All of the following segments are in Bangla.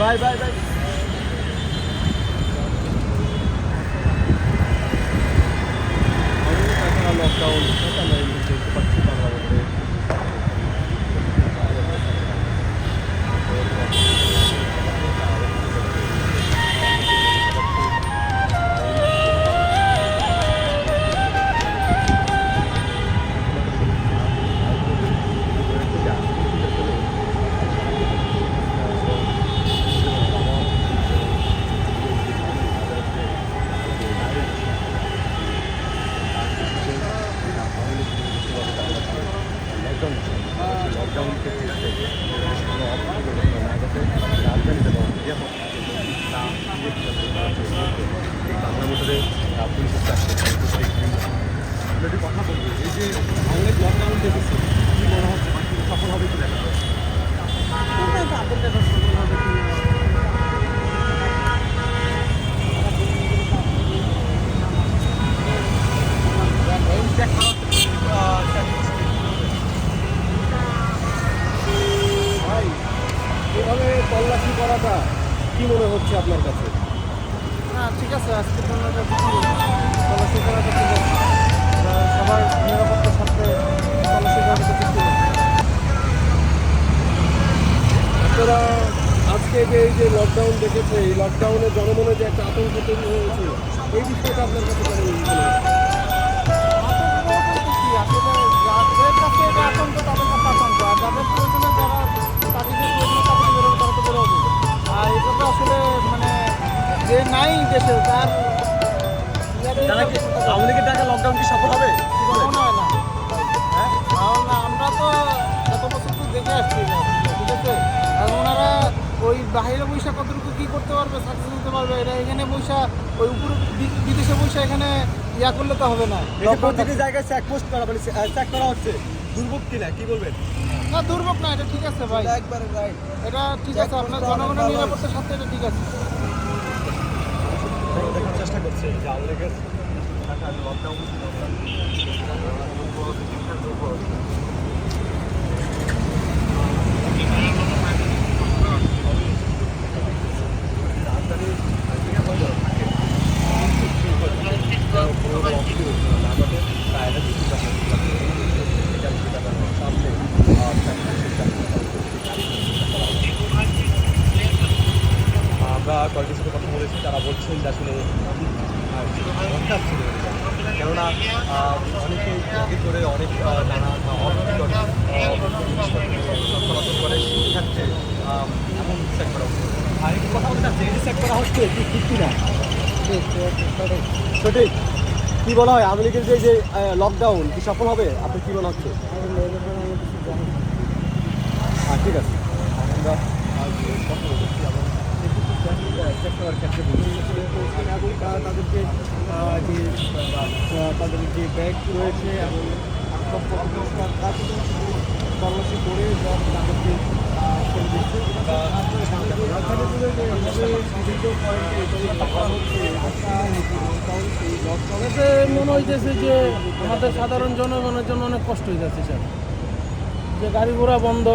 ভাই ভাই ভাই লকডাউন দেখতে পাচ্ছি বাংলাদেশে এবং বাংলা মোটরে পুলিশের চারটে আমরা একটু কথা বলব এই যে অনেক লকডাউন দেখেছি, কি মনে হচ্ছে? সফল হবে কি দেখা তল্লাশি করাটা কি মনে হচ্ছে আপনার কাছে? না ঠিক আছে এটা কিছু তল্লাশি করাটা ঠিক আছে। সবার নিরাপত্তার সাথে তল্লাশি করাটা ঠিক আপনারা আজকে যে এই যে লকডাউন দেখেছে এই লকডাউনে জনমনে যে একটা আতঙ্ক তৈরি হয়েছে এই বিষয়টা আপনার কাছে কেমন যে নাই দেশে তার তারা কি আওয়ামী লীগের টাকা লকডাউন কি সফল হবে? মনে হয় না। হ্যাঁ? কারণ আমরা তো এত বছর তো দেখে আসছি ঠিক আছে? আর ওনারা ওই বাইরে বৈশা কতটুকু কী করতে পারবে সাকসেস হতে পারবে এটা এখানে বৈশা ওই উপরে বিদেশে বৈশা এখানে ইয়া করলে তো হবে না প্রতিটি জায়গায় চেকপোস্ট করা মানে চেক করা হচ্ছে। দুর্ভোগ কিনা কি বলবেন? না দুর্ভোগ না এটা ঠিক আছে ভাই। একবারে রাইট এটা ঠিক আছে আপনার জনগণের নিরাপত্তার সাথে এটা ঠিক আছে। টাকা লকডাউন আমরা কয়েকটির সাথে কথা বলেছি তারা বলছেন যে আসলে ছিল কেননা চাকরি করে অনেক নানা চলাচল করে এমন চেক করা হচ্ছে আর একটু কথা যে চেক করা হচ্ছে কি ঠিক সঠিক কি বলা হয় আওয়ামী লীগের যে লকডাউন কি সফল হবে আপনার কি মনে হচ্ছে ঠিক আছে আমরা ক্ষেত্রে যে তাদের যে ব্যাগ রয়েছে এবং তাদেরকে করে মনে হইতেছে যে আমাদের সাধারণ জনগণের জন্য অনেক কষ্ট যাচ্ছে স্যার যে গাড়ি ঘোড়া বন্ধ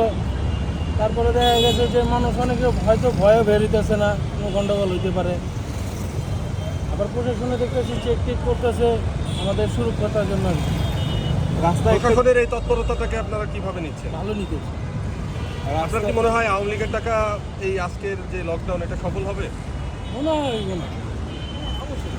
তারপরে দেখা গেছে যে মানুষ অনেকে হয়তো ভয়ে বেরিতেছে না কোনো গণ্ডগোল হইতে পারে। আবার প্রশাসনে দেখতেছি চেক টেক করতেছে আমাদের সুরক্ষার জন্য। রাস্তায় প্রশাসনের এই তৎপরতাটাকে আপনারা কীভাবে নিচ্ছেন? ভালো নিতেছে। আপনার কি মনে হয় আওয়ামী লীগের টাকা এই আজকের যে লকডাউন এটা সফল হবে? মনে হয় অবশ্যই।